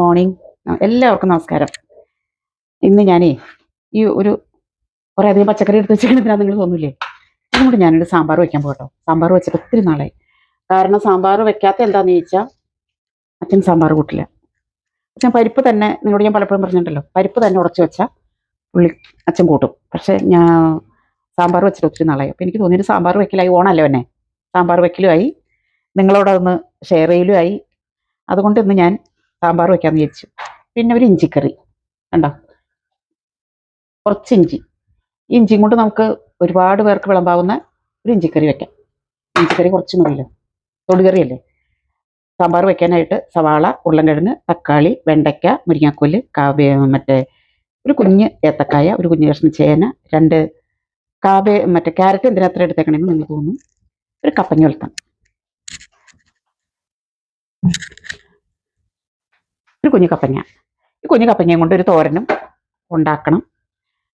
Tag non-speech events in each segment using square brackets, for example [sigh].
Morning. എല്ലാവർക്കും നമസ്കാരം. ഇന്ന് ഞാനേ ഈ ഒരു കുറേ അധികം പച്ചക്കറി എടുത്ത് വെച്ചിട്ടുണ്ടെങ്കിൽ നിങ്ങൾ തോന്നില്ലേ? അതുകൊണ്ട് ഞാനൊരു സാമ്പാർ വെക്കാൻ പോകട്ടോ. സാമ്പാർ വെച്ചിട്ട് ഒത്തിരി നാളായി. കാരണം സാമ്പാർ വെക്കാത്ത എന്താണെന്ന് ചോദിച്ചാൽ അച്ഛൻ സാമ്പാർ കൂട്ടില്ല. അച്ഛൻ പരിപ്പ് തന്നെ നിങ്ങളോട് ഞാൻ പലപ്പോഴും പറഞ്ഞിട്ടുണ്ടല്ലോ. പരിപ്പ് തന്നെ ഉടച്ചു വെച്ചാൽ പുള്ളി അച്ഛൻ കൂട്ടും. പക്ഷെ ഞാൻ സാമ്പാർ വെച്ചിട്ട് ഒത്തിരി നാളായി. അപ്പോൾ എനിക്ക് തോന്നിയൊരു സാമ്പാർ വെക്കലായി ഓണല്ലേ എന്നെ സാമ്പാർ വെക്കലുമായി നിങ്ങളോടൊന്ന് ഷെയർ ചെയ്യലുമായി അതുകൊണ്ട് ഇന്ന് ഞാൻ സാമ്പാർ വെക്കാമെന്ന് വിചാരിച്ചു. പിന്നെ ഒരു ഇഞ്ചിക്കറി. കണ്ടോ? കുറച്ച് ഇഞ്ചി. ഇഞ്ചിയും കൊണ്ട് നമുക്ക് ഒരുപാട് പേർക്ക് വിളമ്പാവുന്ന ഒരു ഇഞ്ചിക്കറി വെക്കാം. ഇഞ്ചിക്കറി കുറച്ച് മതിയല്ലോ. തൊടുകറിയല്ലേ? സാമ്പാർ വെക്കാനായിട്ട് സവാള ഉരുളൻകിഴങ്ങ് തക്കാളി വെണ്ടയ്ക്ക മുരിങ്ങാക്കോൽ കാവ്യ മറ്റേ ഒരു കുഞ്ഞ് ഏത്തക്കായ ഒരു കുഞ്ഞ് കഷ്ണം ചേന രണ്ട് കാവ്യ മറ്റേ ക്യാരറ്റ് എന്തിനാ അത്ര എടുത്തേക്കണമെന്ന് നിങ്ങൾക്ക് തോന്നും. ഒരു കപ്പങ്ങ വെളുത്താം ഒരു കുഞ്ഞു കപ്പങ്ങ. ഈ കുഞ്ഞു കപ്പങ്ങയും കൊണ്ട് ഒരു തോരനും ഉണ്ടാക്കണം.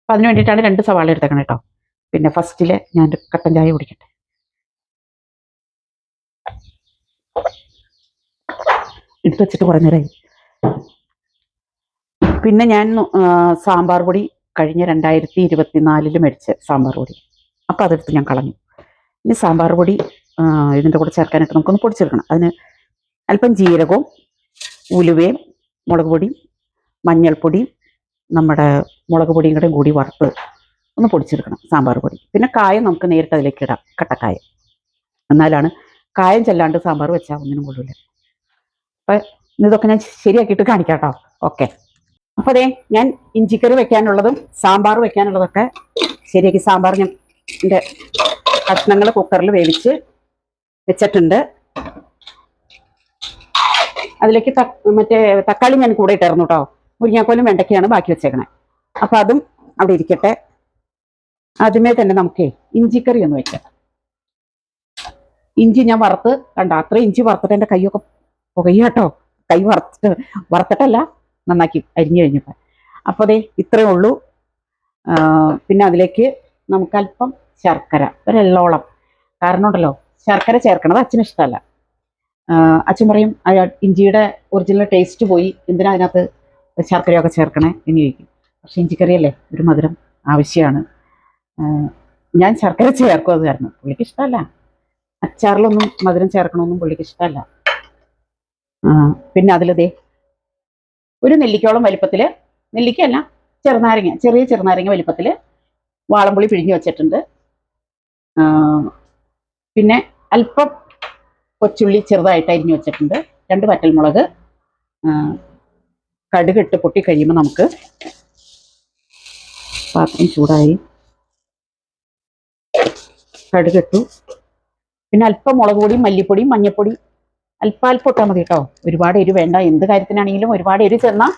അപ്പം അതിന് വേണ്ടിയിട്ടാണ് രണ്ട് സവാള എടുത്തേക്കണം കേട്ടോ പിന്നെ ഫസ്റ്റിൽ ഞാൻ കട്ടൻ ചായ കുടിക്കട്ടെ. എടുത്ത് വെച്ചിട്ട് കുറേ നേരമായി പിന്നെ ഞാൻ സാമ്പാർ പൊടി കഴിഞ്ഞ രണ്ടായിരത്തി ഇരുപത്തിനാലിൽ മേടിച്ച സാമ്പാർ പൊടി. അപ്പം അതെടുത്ത് ഞാൻ കളഞ്ഞു. ഇനി സാമ്പാർ പൊടി ഇതിന്റെ കൂടെ ചേർക്കാനായിട്ട് നമുക്കൊന്ന് പൊടിച്ചെടുക്കണം. അതിന് അല്പം ജീരകവും ഉലുവയും മുളക് പൊടി മഞ്ഞൾപ്പൊടി നമ്മുടെ മുളക് പൊടിയും കൂടെ കൂടി വറുത്ത് ഒന്ന് പൊടിച്ചെടുക്കണം സാമ്പാർ പൊടി. പിന്നെ കായം നമുക്ക് നേരിട്ട് അതിലേക്ക് ഇടാം കട്ടക്കായം. എന്നാലാണ് കായം ചെല്ലാണ്ട് സാമ്പാർ വെച്ചാൽ ഒന്നിനും കൊള്ളില്ല അപ്പം ഇതൊക്കെ ഞാൻ ശരിയാക്കിയിട്ട് കാണിക്കാം കേട്ടോ ഓക്കെ. അപ്പോൾ അതെ ഞാൻ ഇഞ്ചിക്കറി വെക്കാനുള്ളതും സാമ്പാർ വെക്കാനുള്ളതൊക്കെ ശരിയാക്കി സാമ്പാർ ഞാൻ എന്റെ കഷ്ണങ്ങൾ കുക്കറിൽ വേവിച്ച് വെച്ചിട്ടുണ്ട്. അതിലേക്ക് മറ്റേ തക്കാളി ഞാൻ കൂടെ ഇട്ടായിരുന്നു കേട്ടോ മുരിങ്ങാക്കോലും വെണ്ടയ്ക്കാണ് ബാക്കി വെച്ചേക്കണേ. അപ്പൊ അതും അവിടെ ഇരിക്കട്ടെ. ആദ്യമേ തന്നെ നമുക്കേ ഇഞ്ചിക്കറി ഒന്ന് വെക്കാം. ഇഞ്ചി ഞാൻ വറുത്ത് കണ്ട അത്ര ഇഞ്ചി വറുത്തിട്ട് എന്റെ കൈയൊക്കെ പുകയാട്ടോ കൈ വറുത്തിട്ട് വറുത്തിട്ടല്ല നന്നാക്കി അരിഞ്ഞു കഴിഞ്ഞപ്പോൾ അപ്പോൾ അതെ ഇത്രയേ ഉള്ളൂ. പിന്നെ അതിലേക്ക് നമുക്കല്പം ശർക്കര ഒരെള്ളോളം. കാരണം ഉണ്ടല്ലോ ശർക്കര ചേർക്കണത് അച്ഛന് ഇഷ്ടമല്ല. അച്ഛൻ പറയും ഇഞ്ചിയുടെ ഒറിജിനൽ ടേസ്റ്റ് പോയി എന്തിനാ അതിനകത്ത് ശർക്കരയൊക്കെ ചേർക്കണേ? എന്ന് ചോദിക്കും. പക്ഷെ ഇഞ്ചിക്കറിയല്ലേ ഒരു മധുരം ആവശ്യമാണ്. ഞാൻ ശർക്കര ചേർക്കും അത് കാരണം. പുള്ളിക്ക് ഇഷ്ടമല്ല. അച്ചാറിലൊന്നും മധുരം ചേർക്കണമെന്നും പുള്ളിക്ക് ഇഷ്ടമല്ല. പിന്നെ അതിലതേ ഒരു നെല്ലിക്കോളം വലിപ്പത്തിൽ നെല്ലിക്കല്ല ചെറുനാരങ്ങ ചെറിയ ചെറുനാരങ്ങ വലിപ്പത്തിൽ വാളംപുളി പിഴിഞ്ഞ് വെച്ചിട്ടുണ്ട്. പിന്നെ അല്പം കൊച്ചുള്ളി ചെറുതായിട്ട് അരിഞ്ഞു വെച്ചിട്ടുണ്ട്. രണ്ട് വറ്റൽമുളക് കടുകിട്ട് പൊട്ടി കഴിയുമ്പോൾ നമുക്ക് പാത്രം ചൂടായി. കടുകിട്ടു. പിന്നെ അല്പം മുളക് പൊടി മല്ലിപ്പൊടി മഞ്ഞപ്പൊടി. അല്പാൽപ്പം ഇട്ടാൽ മതി കേട്ടോ. ഒരുപാട് എരി വേണ്ട. എന്ത് കാര്യത്തിനാണെങ്കിലും ഒരുപാട് എരി ചെന്നാൽ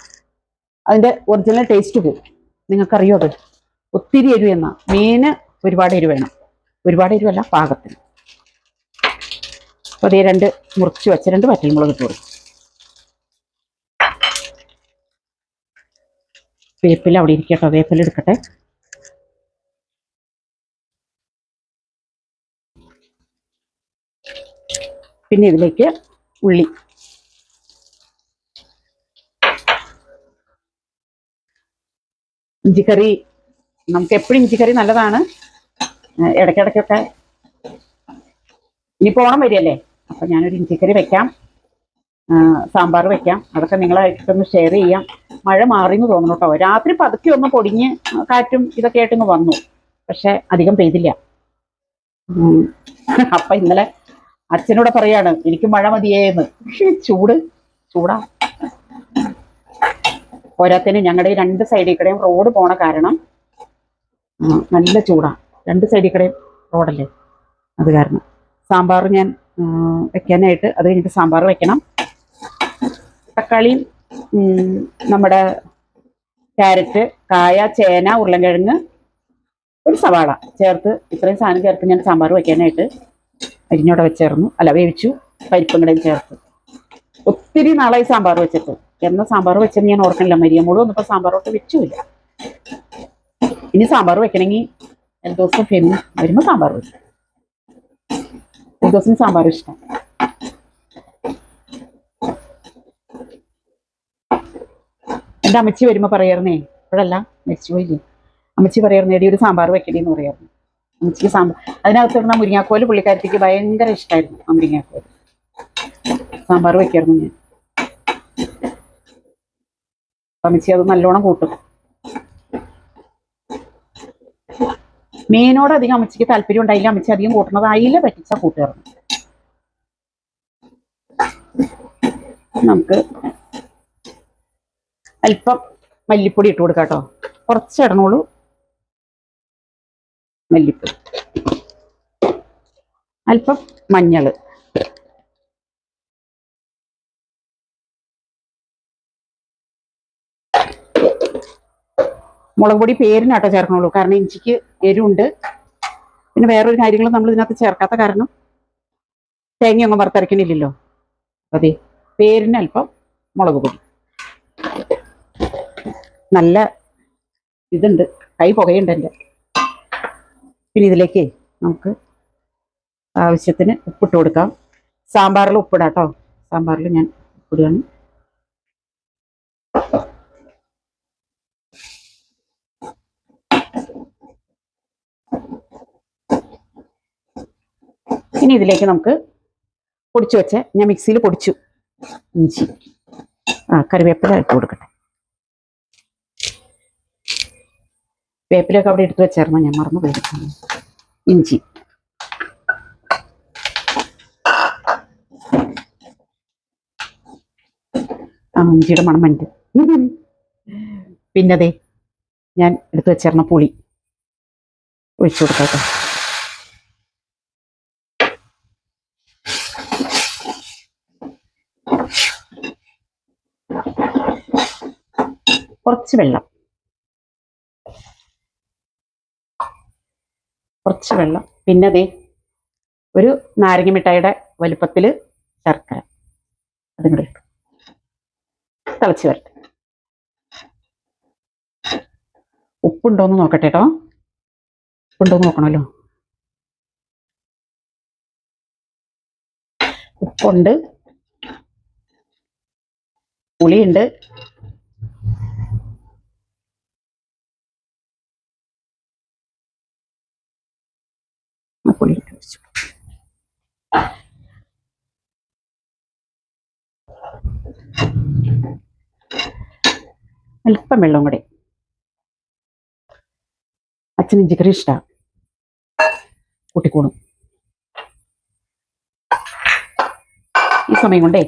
അതിന്റെ ഒറിജിനൽ ടേസ്റ്റ് പോകും നിങ്ങൾക്കറിയോ അത്? ഒത്തിരി എരിവ് എന്നാൽ മീന് ഒരുപാട് എരിവ് വേണം. ഒരുപാട് എരിവല്ല പാകത്തിന്. അപ്പോൾ അതേ രണ്ട് മുറിച്ച് വെച്ച രണ്ട് വറ്റൽമുളക് ഇട്ട് കൊടുക്കും. വേപ്പില അവിടെ ഇരിക്കട്ടോ വേപ്പില എടുക്കട്ടെ. പിന്നെ ഇതിലേക്ക് ഉള്ളി. ഇഞ്ചിക്കറി നമുക്ക് എപ്പോഴും ഇഞ്ചിക്കറി നല്ലതാണ്. ഇടയ്ക്കിടയ്ക്കൊക്കെ ഇനിയിപ്പോൾ ഓണം വരികയല്ലേ? അപ്പൊ ഞാനൊരു ഇഞ്ചിക്കറി വെക്കാം. സാമ്പാർ വെക്കാം. അതൊക്കെ നിങ്ങളായിട്ടൊന്ന് ഷെയർ ചെയ്യാം. മഴ മാറിയെന്ന് തോന്നുന്നു കേട്ടോ. രാത്രി പതുക്കെ ഒന്ന് പൊടിഞ്ഞ് കാറ്റും ഇതൊക്കെ ആയിട്ടിങ്ങ് വന്നു. പക്ഷെ അധികം പെയ്തില്ല. അപ്പൊ ഇന്നലെ അച്ഛനോട് പറയാണ് എനിക്ക് മഴ മതിയേന്ന്. ചൂട് ചൂടാ. പോരാത്തതിന് ഞങ്ങളുടെ ഈ രണ്ട് സൈഡിൽ കൂടെയും റോഡ് പോണ കാരണം നല്ല ചൂടാ. രണ്ട് സൈഡിൽ കൂടെയും റോഡല്ലേ അത് കാരണം. സാമ്പാർ ഞാൻ വെക്കാനായിട്ട് അത് കഴിഞ്ഞിട്ട് സാമ്പാർ വെക്കണം. തക്കാളിയും നമ്മുടെ ക്യാരറ്റ് കായ ചേന ഉരുളൻകിഴങ്ങ് ഒരു സവാള ചേർത്ത് ഇത്രയും സാധനം ചേർത്ത് ഞാൻ സാമ്പാർ വെക്കാനായിട്ട് അരിഞ്ഞോടെ വെച്ചേർന്നു അല്ല വേവിച്ചു. പരിപ്പും കൂടെ ചേർത്ത്. ഒത്തിരി നാളായി സാമ്പാർ വെച്ചിട്ട്. എന്ന സാമ്പാർ വെച്ചെന്ന് ഞാൻ ഓർക്കണില്ല. മരിയമ്മോട് സാമ്പാർ സാമ്പാറോട്ട് വെച്ചുമില്ല ഇനി സാമ്പാർ വെക്കണമെങ്കിൽ എല്ലാ ദിവസം ഫെമി വരുമ്പോൾ സാമ്പാർ ഒരു ദിവസം സാമ്പാർ ഇഷ്ടം. എന്റെ അമ്മച്ചി വരുമ്പോൾ പറയാറുന്നേ ഇപ്പോഴല്ല മരിച്ചു പോയില്ലേ? അമ്മച്ചി പറയായിരുന്നു എടി ഒരു സാമ്പാർ വെക്കടി എന്ന് പറയാറുണ്ട് അമ്മച്ചിക്ക് സാമ്പാർ അതിനകത്ത് ഇടുന്ന മുരിങ്ങാക്കോൽ പുള്ളിക്കാരത്തേക്ക് ഭയങ്കര ഇഷ്ടമായിരുന്നു ആ മുരിങ്ങാക്കോൽ. സാമ്പാർ വെക്കായിരുന്നു ഞാൻ. അമ്മച്ചി അത് നല്ലോണം കൂട്ടും. മീനോട് അധികം അമ്മച്ചിക്ക് താല്പര്യം ഉണ്ടായില്ല. അമ്മച്ചി അധികം കൂട്ടുന്നത് അയില പറ്റിച്ച കൂട്ടുകാരണം നമുക്ക് അല്പം മല്ലിപ്പൊടി ഇട്ട് കൊടുക്കാം കേട്ടോ. കുറച്ച് മല്ലിപ്പൊടി. അല്പം മഞ്ഞൾ മുളക് പൊടി പേരിനാട്ടോ ചേർക്കണുള്ളൂ. കാരണം ഇഞ്ചിക്ക് എരിവുണ്ട്. പിന്നെ വേറൊരു കാര്യങ്ങളും നമ്മൾ ഇതിനകത്ത് ചേർക്കാത്ത കാരണം തേങ്ങയൊന്നും വറുത്തരക്കണില്ലല്ലോ അതെ പേരിന് അല്പം മുളക് പൊടി. നല്ല ഇതുണ്ട്. കൈ പുകയുണ്ട് എന്റെ. പിന്നെ ഇതിലേക്ക് നമുക്ക് ആവശ്യത്തിന് ഉപ്പിട്ട് കൊടുക്കാം. സാമ്പാറിൽ ഉപ്പിടാം കേട്ടോ സാമ്പാറിൽ ഞാൻ ഉപ്പിടുകയാണ്. ഇനി ഇതിലേക്ക് നമുക്ക് പൊടിച്ചു വെച്ച ഞാൻ മിക്സിയിൽ പൊടിച്ചു. ഇഞ്ചി. ആ കറിവേപ്പില ഇട്ട് കൊടുക്കട്ടെ. വേപ്പിലൊക്കെ അവിടെ എടുത്തു വെച്ചായിരുന്നു ഞാൻ മറന്നു പോയി. ഇഞ്ചി. ആ ഇഞ്ചിയുടെ മണം പിന്നതേ ഞാൻ എടുത്തു വെച്ചിരുന്ന പുളി. ഒഴിച്ചു കൊടുക്കട്ടെ കുറച്ച് വെള്ളം. കുറച്ച് വെള്ളം. പിന്നെ ദേ ഒരു നാരങ്ങ മിഠായിയുടെ വലുപ്പത്തിൽ ശർക്കര. അതും കൂടെ തിളച്ച് വരട്ടെ. ഉപ്പുണ്ടോന്ന് നോക്കട്ടെ കേട്ടോ ഉപ്പുണ്ടോന്ന് നോക്കണമല്ലോ. ഉപ്പുണ്ട്. പുളിയുണ്ട് ആ പുളി ഇട്ട് വെച്ചു അല്പം വെള്ളം കൂടെ. അച്ഛന് ഇഞ്ചിക്കറി ഇഷ്ടമാണ് കൂട്ടിക്കൂടും ഈ സമയം കൊണ്ടേ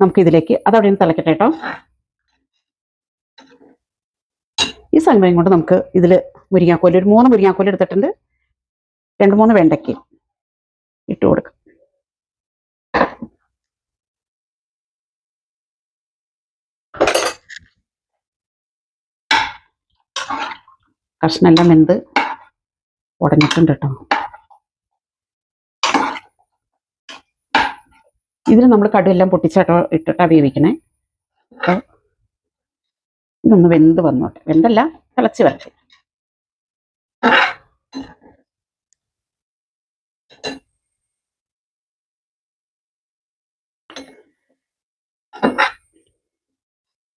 നമുക്ക് ഇതിലേക്ക് അതവിടെ നിന്ന് തിളക്കട്ടെ കേട്ടോ. ഈ സമയം കൊണ്ട് നമുക്ക് ഇതിൽ മുരിങ്ങാക്കോൽ ഒരു മൂന്ന് മുരിങ്ങാക്കോൽ എടുത്തിട്ടുണ്ട്. രണ്ട് മൂന്ന് വെണ്ടയ്ക്ക് ഇട്ട് കൊടുക്കാം. കഷ്ണെല്ലാം വെന്ത് ഉടഞ്ഞിട്ടുണ്ട് കേട്ടോ ഇതിന് നമ്മൾ കടുവെല്ലാം പൊട്ടിച്ചാട്ടോ ഇട്ടിട്ടാ വേവിക്കണേ. അപ്പോൾ ഇതൊന്ന് വെന്ത് വന്നോട്ടെ. വെന്തല്ല തിളച്ച് വരട്ടെ.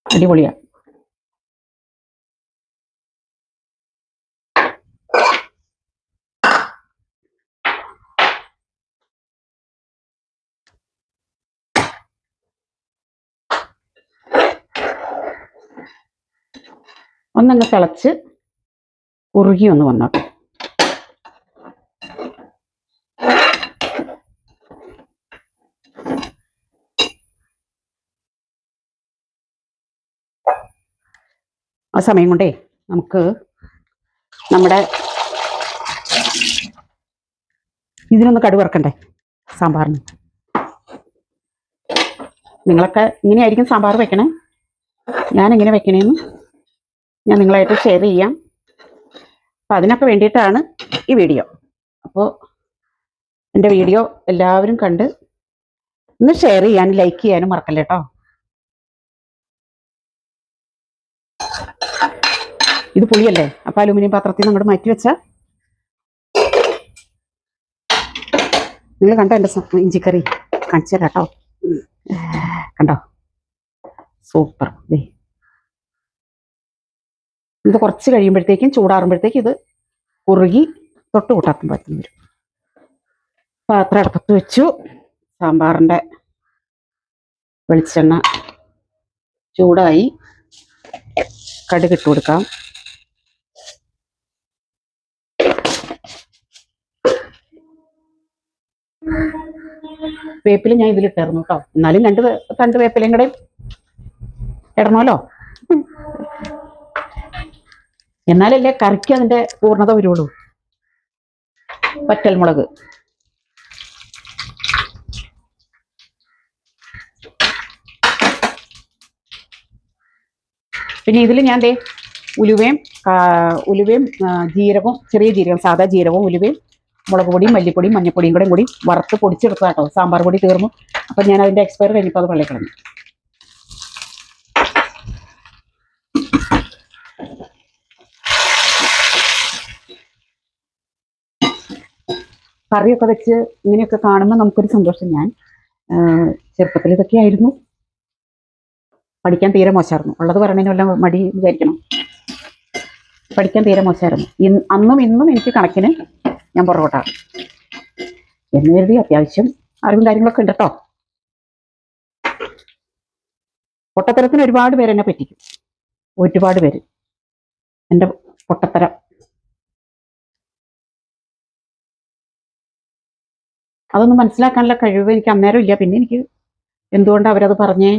അടിപൊളിയാ. ഒന്നങ്ങ് തിളച്ച് ഉറുകി ഒന്ന് വന്നോട്ടെ. ആ സമയം കൊണ്ടേ നമുക്ക് നമ്മുടെ ഇതിനൊന്ന് കടു വറക്കണ്ടേ? സാമ്പാറിന്. നിങ്ങളൊക്കെ ഇങ്ങനെയായിരിക്കും സാമ്പാർ വെക്കണേ? ഞാൻ എങ്ങനെ വെക്കണേന്ന്? ഞാൻ നിങ്ങളായിട്ട് ഷെയർ ചെയ്യാം. അപ്പം അതിനൊക്കെ വേണ്ടിയിട്ടാണ് ഈ വീഡിയോ അപ്പോൾ എന്റെ വീഡിയോ എല്ലാവരും കണ്ട് ഒന്ന് ഷെയർ ചെയ്യാനും ലൈക്ക് ചെയ്യാനും മറക്കല്ലേ കേട്ടോ ഇത് പുളിയല്ലേ? അപ്പം അലുമിനിയം പാത്രത്തിൽ നമ്മൾ മാറ്റി വെച്ച നിങ്ങൾ കണ്ടോ എന്റെ ഇഞ്ചിക്കറി? കാണിച്ചു തരാം കേട്ടോ കണ്ടോ? സൂപ്പർ. ദേ. ഇത് കുറച്ച് കഴിയുമ്പോഴത്തേക്കും ചൂടാറുമ്പോഴത്തേക്കും ഇത് കുറുകി തൊട്ട് കൂട്ടാൻ പറ്റുന്ന വരും പാത്രം അടുപ്പത്ത് വെച്ചു. സാമ്പാറിന്റെ വെളിച്ചെണ്ണ ചൂടായി. കടുക് ഇട്ട് കൊടുക്കാം. വേപ്പില ഞാൻ ഇതിലിട്ടായിരുന്നു കേട്ടോ എന്നാലും രണ്ട് തണ്ട് വേപ്പിലയും കൂടെ ഇടണമല്ലോ. എന്നാലല്ലേ കറിക്ക് അതിന്റെ പൂർണത വരുള്ളൂ. വറ്റൽമുളക് പിന്നെ ഇതിൽ ഞാൻ ദേ ഉലുവയും ഉലുവയും ജീരകവും ചെറിയ ജീരകം സാധാ ജീരകവും ഉലുവയും മുളക് പൊടിയും മല്ലിപ്പൊടിയും മഞ്ഞപ്പൊടിയും കൂടെയും കൂടി വറുത്ത് പൊടിച്ചെടുത്താട്ടോ സാമ്പാർ പൊടി തീർന്നു. അപ്പം ഞാൻ അതിന്റെ എക്സ്പയർ കഴിഞ്ഞപ്പോൾ അത് വെള്ളക്കളഞ്ഞു കറിയൊക്കെ വെച്ച് ഇങ്ങനെയൊക്കെ കാണുമ്പോൾ നമുക്കൊരു സന്തോഷം. ഞാൻ ചെറുപ്പത്തിൽ ഇതൊക്കെ ആയിരുന്നു. പഠിക്കാൻ തീരെ മോശമായിരുന്നു. ഉള്ളത് പറഞ്ഞതിന് വല്ല മടി വിചാരിക്കണം. പഠിക്കാൻ തീരെ മോശമായിരുന്നു. അന്നും ഇന്നും എനിക്ക് കണക്കിന് ഞാൻ പുറകോട്ടാണ് എന്ന് കരുതി അത്യാവശ്യം അറിവും കാര്യങ്ങളൊക്കെ ഉണ്ട് കേട്ടോ പൊട്ടത്തരത്തിന് ഒരുപാട് പേരെന്നെ പറ്റിക്കും. ഒരുപാട് പേര്. എന്റെ പൊട്ടത്തരം. അതൊന്നും മനസ്സിലാക്കാനുള്ള കഴിവ് എനിക്ക് അന്നേരം ഇല്ല. പിന്നെ എനിക്ക് എന്തുകൊണ്ട് അവരത് പറഞ്ഞേ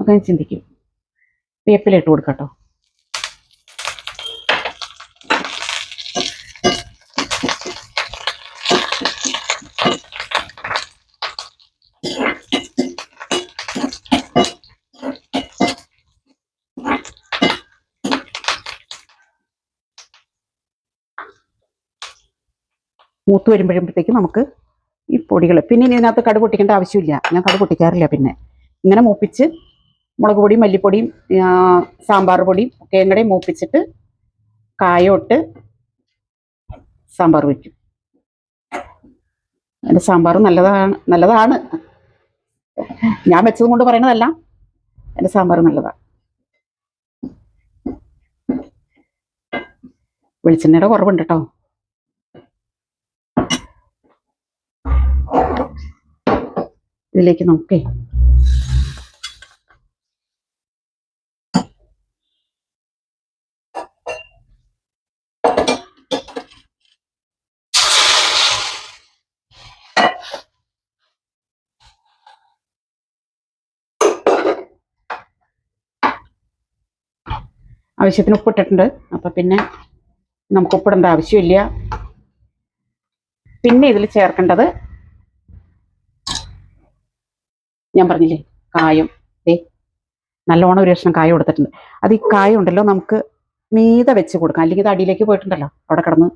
ഒക്കെ ഞാൻ ചിന്തിക്കും. പേപ്പിലിട്ട് കൊടുക്കട്ടോ? മൂത്ത് വരുമ്പോഴുമ്പോഴത്തേക്ക് നമുക്ക് ഈ പൊടികൾ പിന്നെ ഇനി ഇതിനകത്ത് കടു പൊട്ടിക്കേണ്ട ആവശ്യമില്ല. ഞാൻ കടു പൊട്ടിക്കാറില്ല പിന്നെ. ഇങ്ങനെ മൂപ്പിച്ച് മുളക് പൊടിയും മല്ലിപ്പൊടിയും സാമ്പാർ പൊടിയും ഒക്കെ കൂടെ മൂപ്പിച്ചിട്ട് കായോട്ട് സാമ്പാർ വയ്ക്കും. എന്റെ സാമ്പാർ നല്ലതാണ് നല്ലതാണ്. ഞാൻ വെച്ചത് കൊണ്ട് പറയണതല്ല. എന്റെ സാമ്പാർ നല്ലതാണ്. വെളിച്ചെണ്ണയുടെ കുറവുണ്ട് കേട്ടോ ഇതിലേക്ക് നോക്കേ. ആവശ്യത്തിന് ഉപ്പിട്ടിട്ടുണ്ട്. അപ്പൊ പിന്നെ നമുക്ക് ഉപ്പിടേണ്ട ആവശ്യമില്ല. പിന്നെ ഇതിൽ ചേർക്കേണ്ടത് ഞാൻ പറഞ്ഞില്ലേ കായം. ഏ നല്ലോണം ഒരു കഷ്ണം കായം കൊടുത്തിട്ടുണ്ട്. അത് ഈ കായം ഉണ്ടല്ലോ നമുക്ക് മീതെ വെച്ച് കൊടുക്കാം. അല്ലെങ്കിൽ ഇത് അടിയിലേക്ക് പോയിട്ടുണ്ടല്ലോ അവിടെ കിടന്ന്.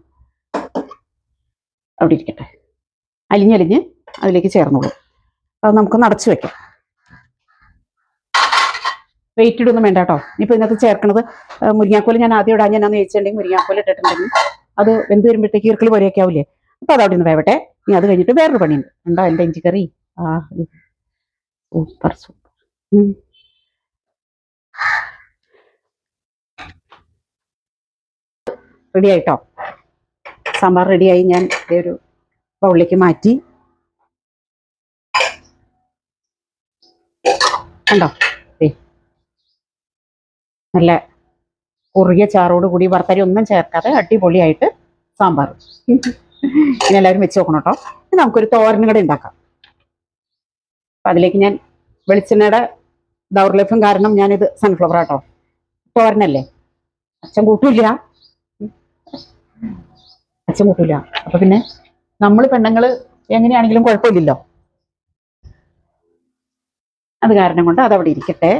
അവിടെ ഇരിക്കട്ടെ. അലിഞ്ഞലിഞ്ഞ് അതിലേക്ക് ചേർന്നോളൂ. അത് നമുക്ക് നടച്ചു വെക്കാം. വെയിറ്റ് ഇടൊന്നും വേണ്ട കേട്ടോ. ഇനിയിപ്പോൾ ഇതിനകത്ത് ചേർക്കണത് ആ, മുരിങ്ങാക്കോൽ ഞാൻ ആദ്യം ഇടാൻ ഞാൻ ചോദിച്ചിട്ടുണ്ടെങ്കിൽ മുരിങ്ങാക്കോൽ ഇട്ടിട്ടുണ്ടെങ്കിൽ അത് വെന്ത് വരുമ്പോഴത്തേക്ക് ഈർക്കിൾ പോലെയൊക്കെ ആവില്ലേ? അപ്പോൾ അത് അവിടെ നിന്ന് വേവട്ടെ. ഇനി അത് കഴിഞ്ഞിട്ട് വേറൊരു പണിയുണ്ട്. എന്താ എന്റെ ഇഞ്ചിക്കറി? ആ സൂപ്പർ സൂപ്പർ റെഡി ആയിട്ടോ? സാമ്പാർ റെഡിയായി ഞാൻ ഒരു ബൗളിലേക്ക് മാറ്റി. കണ്ടോ. നല്ല കുറുകിയ ചാറോട് കൂടി വറുത്തരി ഒന്നും ചേർക്കാതെ അടിപൊളിയായിട്ട് സാമ്പാർ. [laughs] ഇനി എല്ലാവരും വെച്ച് നോക്കണം കേട്ടോ. നമുക്കൊരു തോരനും കൂടെ ഉണ്ടാക്കാം. അപ്പൊ അതിലേക്ക് ഞാൻ വെളിച്ചെണ്ണയുടെ ദൗർലഭ്യം കാരണം ഞാനിത് സൺഫ്ലവർ ആട്ടോ. തോരനല്ലേ അച്ഛൻ കൂട്ടില്ല. അച്ഛൻ കൂട്ടില്ല. അപ്പം പിന്നെ നമ്മൾ പെണ്ണുങ്ങൾ എങ്ങനെയാണെങ്കിലും കുഴപ്പമില്ലല്ലോ. അത് കാരണം കൊണ്ട് അതവിടെ ഇരിക്കട്ടെ.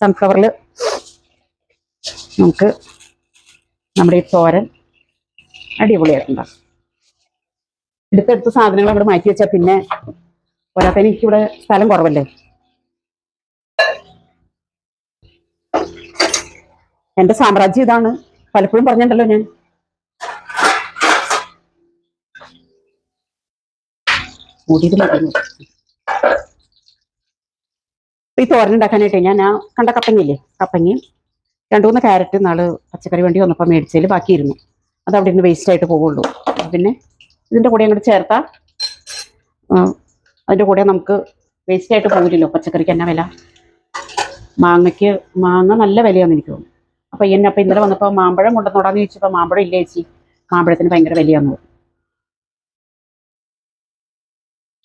സൺഫ്ലവറിൽ നമുക്ക് നമ്മുടെ ഈ തോരൻ അടിപൊളിയായിട്ടുണ്ടാകും എടുത്തെടുത്ത സാധനങ്ങൾ അവിടെ മാറ്റി വെച്ചാൽ പിന്നെ പോരാത്തതിന് എനിക്കിവിടെ സ്ഥലം കുറവല്ലേ? എന്റെ സാമ്രാജ്യം ഇതാണ്. പലപ്പോഴും പറഞ്ഞിട്ടുണ്ടല്ലോ ഞാൻ. ഈ തോരൻ ഉണ്ടാക്കാനായിട്ട് ഞാൻ കണ്ട കപ്പങ്ങയില്ലേ? കപ്പങ്ങി രണ്ടു മൂന്ന് ക്യാരറ്റ് നാൾ പച്ചക്കറി വേണ്ടി വന്നപ്പോൾ മേടിച്ചതിൽ ബാക്കിയിരുന്നു. അത് അവിടെ നിന്ന് വേസ്റ്റ് ആയിട്ട് പോവുള്ളൂ. പിന്നെ ഇതിന്റെ കൂടെ അങ്ങോട്ട് ചേർത്താൽ അതിന്റെ കൂടെ നമുക്ക് വേസ്റ്റ് ആയിട്ട് പോകില്ലല്ലോ. പച്ചക്കറിക്ക് എന്നാ വില? മാങ്ങയ്ക്ക് മാങ്ങ നല്ല വിലയാണെന്ന് എനിക്ക് തോന്നുന്നു. അപ്പോൾ എന്നെ അപ്പോൾ ഇന്നലെ വന്നപ്പോൾ മാമ്പഴം കൊണ്ടുവന്നോടാന്ന് ചോദിച്ചപ്പോൾ മാമ്പഴം ഇല്ല ചേച്ചി? മാമ്പഴത്തിന് ഭയങ്കര വിലയാന്ന്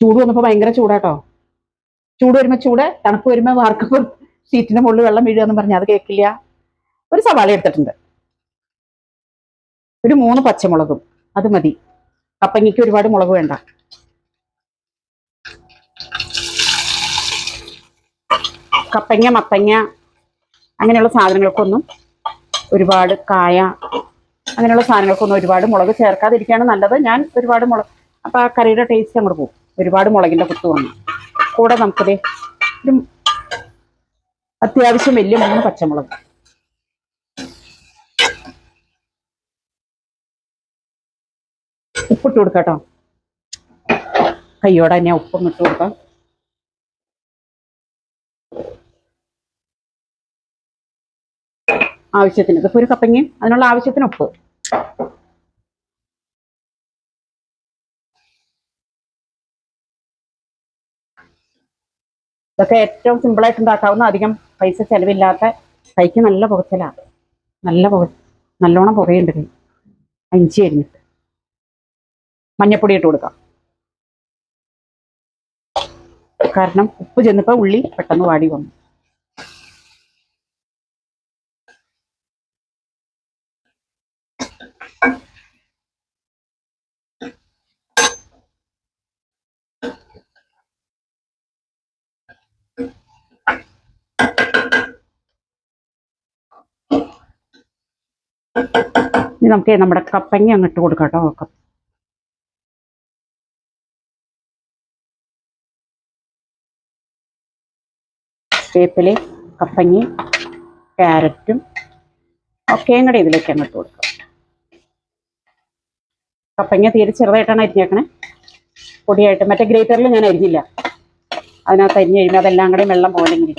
ചൂട് വന്നപ്പോൾ ഭയങ്കര ചൂടാട്ടോ. ചൂട് വരുമ്പോൾ ചൂട് തണുപ്പ് വരുമ്പോൾ വാർക്കുമ്പോൾ ഷീറ്റിന്റെ മുകളിൽ വെള്ളം വീഴുകയെന്ന് പറഞ്ഞു അത് കേൾക്കില്ല ഒരു സവാള എടുത്തിട്ടുണ്ട്. ഒരു മൂന്ന് പച്ചമുളകും. അത് മതി. കപ്പങ്ങയ്ക്ക് ഒരുപാട് മുളക് വേണ്ട. കപ്പങ്ങ മത്തങ്ങ അങ്ങനെയുള്ള സാധനങ്ങൾക്കൊന്നും ഒരുപാട് കായ അങ്ങനെയുള്ള സാധനങ്ങൾക്കൊന്നും ഒരുപാട് മുളക് ചേർക്കാതിരിക്കുകയാണ് നല്ലത്. ഞാൻ ഒരുപാട് മുളക് അപ്പോൾ ആ കറിയുടെ ടേസ്റ്റ് അങ്ങോട്ട് പോകും. ഒരുപാട് മുളകിന്റെ കുത്തു വന്നു. കൂടെ നമുക്കത് ഒരു അത്യാവശ്യം വലിയ മൂന്ന് പച്ചമുളക്. ഉപ്പിട്ട് കൊടുക്കാം കേട്ടോ. കയ്യോടെ തന്നെ ഉപ്പും ഇട്ട് കൊടുക്കാം. ആവശ്യത്തിന് ഇതിപ്പോ ഒരു കപ്പങ്ങയും അതിനുള്ള ആവശ്യത്തിന് ഉപ്പ്. ഇതൊക്കെ ഏറ്റവും സിമ്പിളായിട്ട് ഉണ്ടാക്കാവുന്ന അധികം പൈസ ചെലവില്ലാത്ത കൈക്ക് നല്ല പുകച്ചലാണ് നല്ല പുക നല്ലോണം പുകയുണ്ട് കൈ. അഞ്ചി അരിഞ്ഞിട്ട്. മഞ്ഞപ്പൊടി ഇട്ട് കൊടുക്കാം. കാരണം ഉപ്പ് ചെന്നപ്പോൾ ഉള്ളി പെട്ടെന്ന് വാടി വന്നു. ഇനി നമുക്ക് നമ്മുടെ കപ്പങ്ങ അങ്ങോട്ട് കൊടുക്കാം കേട്ടോ വേപ്പിൽ കപ്പങ്ങി ക്യാരറ്റും ഒക്കെയും കൂടെ ഇതിലേക്ക് അങ്ങോട്ട് കൊടുക്കാം. കപ്പങ്ങ തീരെ ചെറുതായിട്ടാണ് അരിഞ്ഞേക്കണേ. പൊടിയായിട്ട് മറ്റേ ഗ്രേറ്ററിൽ ഞാൻ അരിഞ്ഞില്ല. അതിനകത്ത് അരിഞ്ഞ് കഴിയുമ്പോൾ അതെല്ലാം കൂടെ വെള്ളം പോലെ ഇങ്ങനെ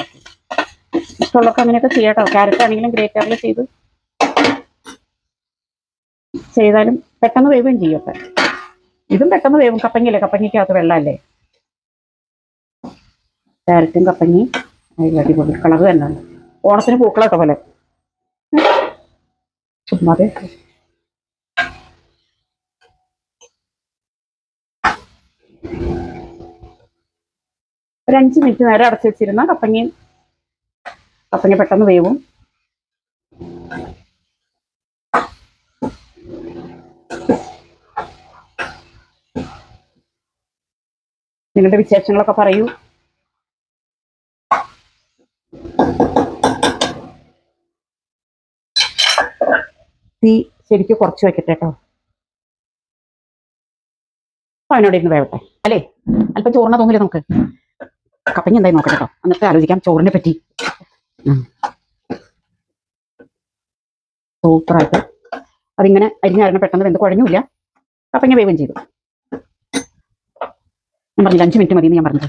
ഇഷ്ടമുള്ളവർക്ക് അങ്ങനെയൊക്കെ ചെയ്യാം കേട്ടോ. ക്യാരറ്റ് ആണെങ്കിലും ഗ്രേറ്ററിൽ ചെയ്ത് ചെയ്താലും പെട്ടെന്ന് വേവുകയും ചെയ്യും ഇതും പെട്ടെന്ന് വേവും. കപ്പങ്ങയില്ലേ? കപ്പങ്ങയ്ക്കകത്ത് വെള്ളമല്ലേ? ക്യാരറ്റും കപ്പങ്ങി അടിപൊളി. കളർ തന്നെ ഓണത്തിന് പൂക്കളൊക്കെ പോലെ. ചുമ്മാതെ ഒരു അഞ്ച് മിനിറ്റ് നേരം അടച്ചു വെച്ചിരുന്ന കപ്പങ്ങയും കപ്പങ്ങ പെട്ടെന്ന് വേവും. നിങ്ങളുടെ വിശേഷങ്ങളൊക്കെ പറയൂ. തീ ശരിക്കും കുറച്ച് വെക്കട്ടെ കേട്ടോ. അവനോട് ഇരുന്ന് വേവട്ടെ. അല്ലേ? അല്പം ചോറിന തോന്നില്ല നമുക്ക്? കപ്പഞ്ഞ് എന്തായി നോക്കട്ടെ കേട്ടോ. എന്നിട്ട് ആലോചിക്കാം ചോറിനെ പറ്റി. സൂപ്പറായിട്ട്. അതിങ്ങനെ അരിഞ്ഞാരണം പെട്ടെന്ന് വെന്ത് കുഴഞ്ഞില്ല കപ്പഞ്ഞ വേവും ചെയ്തു. ഞാൻ പറഞ്ഞില്ല അഞ്ച് മിനിറ്റ് മതി എന്ന് ഞാൻ പറഞ്ഞത്.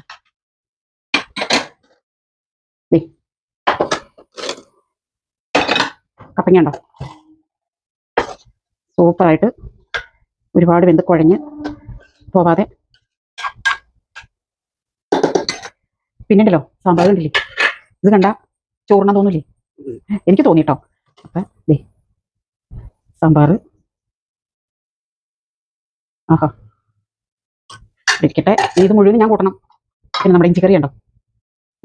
കപ്പങ്ങണ്ടോ സൂപ്പറായിട്ട് ഒരുപാട് വെന്ത് കുഴഞ്ഞ് പോവാതെ. പിന്നെണ്ടല്ലോ സാമ്പാർ കണ്ടില്ലേ? ഇത് കണ്ട ചോറിന തോന്നില്ലേ എനിക്ക് തോന്നിട്ടോ. അപ്പൊ ദേ സാമ്പാർ ആഹാ. ഇരിക്കട്ടെ ഇത് മുഴുവൻ ഞാൻ കൂട്ടണം. പിന്നെ നമ്മുടെ ഇഞ്ചിക്കറി ഉണ്ടോ?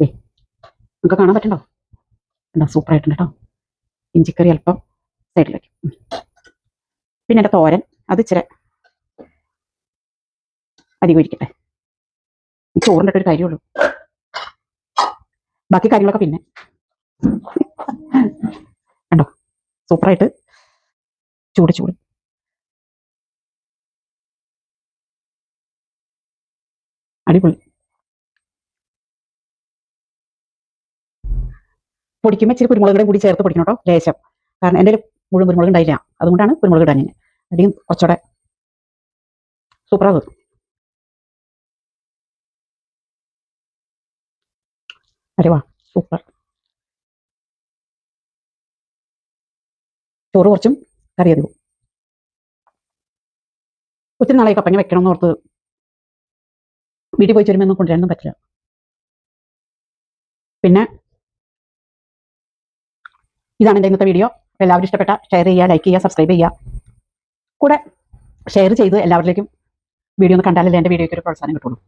ഏ നമുക്ക് കാണാൻ പറ്റണ്ടോ എന്താ സൂപ്പർ ആയിട്ടുണ്ട് കേട്ടോ. ഇഞ്ചിക്കറി അല്പം സൈഡിലേക്ക് പിന്നെ എന്റെ തോരൻ. അത് ഇച്ചിരി അധികം ഇരിക്കട്ടെ. ഈ ചോറിന്റെ ഒരു കാര്യമുള്ളൂ ബാക്കി കാര്യങ്ങളൊക്കെ പിന്നെ. കണ്ടോ? സൂപ്പറായിട്ട് ചൂട് ചൂട്. അടിപൊളി. പൊടിക്കുമ്പോൾ ഇച്ചിരി കുരുമുളക് കൂടി ചേർത്ത് പൊടിക്കണം കേട്ടോ ലേശം. കാരണം എന്റെ ഒരു മുഴുവൻ കുരുമുളക് ഉണ്ടായില്ല അതുകൊണ്ടാണ് കുരുമുളക് ഇടാൻ ഞാൻ അല്ലെങ്കിൽ കുറച്ചുകൂടെ സൂപ്പറാ അത്. അരെ വാ സൂപ്പർ. ചോറ് കുറച്ചും കറി അധികവും. ഒത്തിരി നാളായി കപ്പങ്ങ വെക്കണം എന്ന് ഓർത്ത് വീട്ടിൽ പോയി വരുമ്പോൾ ഒന്നും കൊണ്ടുവരാനൊന്നും പറ്റില്ല. പിന്നെ ഇതാണ് എന്റെ ഇന്നത്തെ വീഡിയോ എല്ലാവരും ഇഷ്ടപ്പെട്ട ഷെയർ ചെയ്യുക ലൈക്ക് ചെയ്യുക സബ്സ്ക്രൈബ് ചെയ്യുക. കൂടെ ഷെയർ ചെയ്ത് എല്ലാവരിലേക്കും വീഡിയോ ഒന്ന് കണ്ടാലല്ലേ എന്റെ വീഡിയോയ്ക്ക് ഒരു പ്രോത്സാഹനം കിട്ടുള്ളൂ.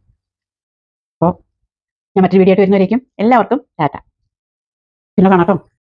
അപ്പോൾ ഞാൻ മറ്റൊരു വീഡിയോ ആയിട്ട് വരുന്നവരേക്കും എല്ലാവർക്കും ടാറ്റ. പിന്നെ കാണാം